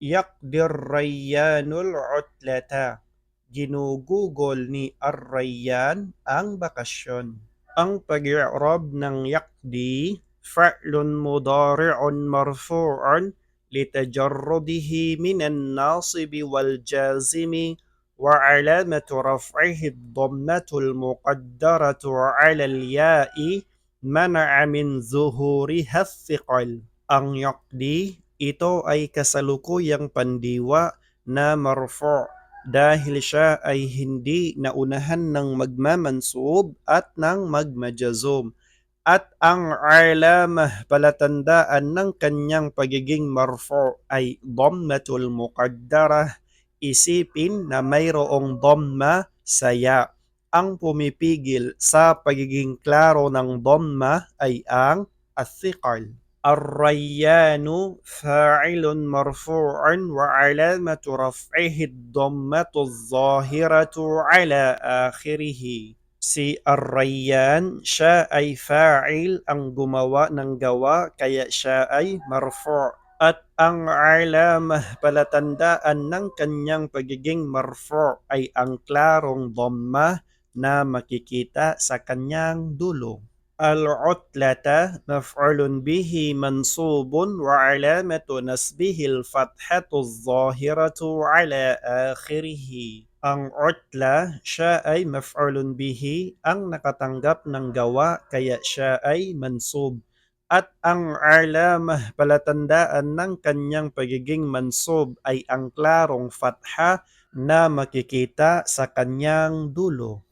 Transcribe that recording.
يقضي الريان العتلة. جنو جوجل ني الريان. أن بقشن أن بقعرب نن يقضي فعل مضارع مرفوع لتجرده من الناصب والجازم. وعلامة رفعه الضمة المقدرة على الياء منع من ظهورها الثقل أن يقضي ito ay kasalukuyang pandiwa na marfu' dahil siya ay hindi naunahan ng magmamansub at ng magmajazum. At ang alamah palatandaan ng kanyang pagiging marfu' ay dhammatul muqaddarah isipin na mayroong dhamma sa ya. Ang pumipigil sa pagiging klaro ng dhamma ay ang athiqal. الريان فاعل مرفوع وعلامة رفعه الضمة الظاهرة على آخره Si Ar-Rayyan, siya ay fa'il ang gumawa ng gawa kaya siya ay marfu' at ang alamah palatandaan ng kanyang pagiging marfu' ay ang klarong dhamma na makikita sa kanyang dulo. Maf'ulun bihi mansubun wa alamatu nasbihi al-fathatu zahiratu ala akhirih. Ang utla, siya ay maf'ulun bihi ang nakatanggap ng gawa kaya siya ay mansub at ang alamah palatandaan ng kanyang pagiging mansub ay ang klarong fatha na makikita sa kanyang dulo.